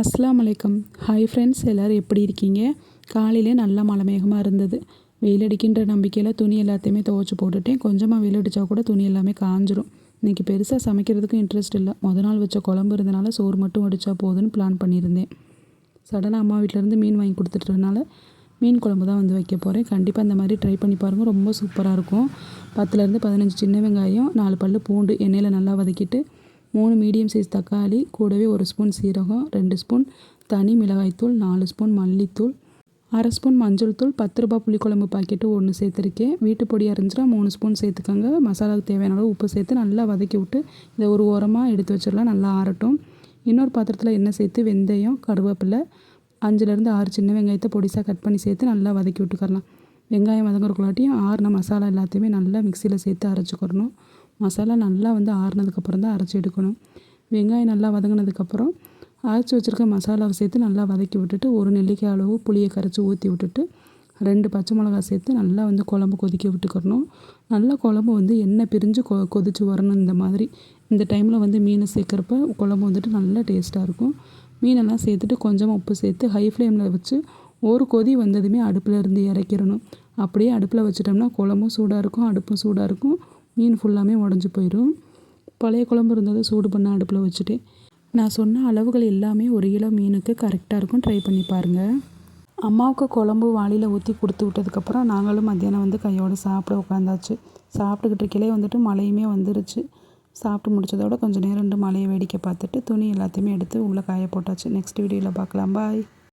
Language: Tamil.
அஸ்லாம் அலைக்கும். ஹாய் ஃப்ரெண்ட்ஸ் எல்லோரும் எப்படி இருக்கீங்க? காலையிலே நல்லா மழை மேகமாக இருந்தது. வெயில் அடிக்கின்ற நம்பிக்கையில் துணி எல்லாத்தையுமே துவைச்சி போட்டுட்டேன். கொஞ்சமாக வெயில் அடித்தா கூட துணி எல்லாமே காஞ்சிரும். இன்றைக்கி பெருசாக சமைக்கிறதுக்கும் இன்ட்ரெஸ்ட் இல்லை. மொதல் நாள் வச்ச குழம்பு இருந்தனால சோறு மட்டும் அடித்தா போதுன்னு பிளான் பண்ணியிருந்தேன். சடனாக அம்மா வீட்டிலேருந்து மீன் வாங்கி கொடுத்துட்டதுனால மீன் குழம்பு தான் வந்து வைக்க போகிறேன் கண்டிப்பாக இந்த மாதிரி ட்ரை பண்ணி பாருங்கள் ரொம்ப சூப்பராக இருக்கும். பத்துலேருந்து பதினஞ்சு சின்ன வெங்காயம் நாலு பல் பூண்டு எண்ணெயில் நல்லா வதக்கிட்டு மூணு மீடியம் சைஸ் தக்காளி கூடவே ஒரு ஸ்பூன் சீரகம் ரெண்டு ஸ்பூன் தனி மிளகாய்த்தூள் நாலு ஸ்பூன் மல்லித்தூள் அரை ஸ்பூன் மஞ்சள் தூள் பத்து ரூபா புளிக்குழம்பு பாக்கெட்டு ஒன்று சேர்த்துருக்கேன். வீட்டு பொடி அரைஞ்சிரா மூணு ஸ்பூன் சேர்த்துக்கோங்க. மசாலாவுக்கு தேவையான அளவு உப்பு சேர்த்து நல்லா வதக்கி விட்டு இதை ஒரு ஓரமாக எடுத்து வச்சிடலாம் நல்லா ஆறட்டும். இன்னொரு பாத்திரத்தில் எண்ணெய் சேர்த்து வெந்தயம் கருவேப்பிலை அஞ்சுலேருந்து ஆறு சின்ன வெங்காயத்தை பொடிசாக கட் பண்ணி சேர்த்து நல்லா வதக்கி விட்டுக்கரலாம். வெங்காயம் வதங்குறக்குள்ளாட்டியும் ஆறுன மசாலா எல்லாத்தையுமே நல்லா மிக்சியில் சேர்த்து அரைச்சிக்கிறணும் மசாலா நல்லா வந்து ஆறுனதுக்கப்புறம் தான் அரைச்சி எடுக்கணும். வெங்காயம் நல்லா வதங்கினதுக்கப்புறம் அரைச்சி வச்சுருக்க மசாலாவை சேர்த்து நல்லா வதக்கி விட்டுட்டு ஒரு நெல்லிக்காய் அளவு புளியை கரைச்சி ஊற்றி விட்டுட்டு ரெண்டு பச்சை மிளகா சேர்த்து நல்லா வந்து குழம்பு கொதிக்க விட்டுக்கிறணும் நல்லா குழம்பு வந்து எண்ணெய் பிரிஞ்சு கொ கொதிச்சு வரணும் இந்த மாதிரி. இந்த டைமில் வந்து மீனை சேர்க்குறப்ப குழம்பு வந்துட்டு நல்லா டேஸ்ட்டாக இருக்கும். மீனெல்லாம் சேர்த்துட்டு கொஞ்சமாக உப்பு சேர்த்து ஹை ஃப்ளேமில் வச்சு ஒரு கொதி வந்ததுமே அடுப்பில் இருந்து இறக்கிடணும். அப்படியே அடுப்பில் வச்சிட்டோம்னா குழம்பும் சூடாக இருக்கும் அடுப்பும் சூடாக இருக்கும். மீன் ஃபுல்லாமே உடஞ்சி போயிடும் பழைய குழம்பு இருந்ததை சூடு பண்ண அடுப்பில் வச்சுட்டு நான் சொன்ன அளவுகள் எல்லாமே ஒரு கிலோ மீனுக்கு கரெக்டாக இருக்கும். ட்ரை பண்ணி பாருங்கள் அம்மாவுக்கு குழம்பு வாளியில் ஊற்றி கொடுத்து விட்டதுக்கப்புறம் நாங்களும் மத்தியானம் வந்து கையோடு சாப்பிட உட்காந்தாச்சு சாப்பிட்டுக்கிட்டு இருக்கையிலே வந்துட்டு மழையுமே வந்துருச்சு. சாப்பிட்டு முடித்ததோட கொஞ்சம் நேரம் ரெண்டு மழையை வேடிக்கை பார்த்துட்டு துணி எல்லாத்தையுமே எடுத்து உள்ளே காய போட்டாச்சு. நெக்ஸ்ட் வீடியோவில் பார்க்கலாம். பாய்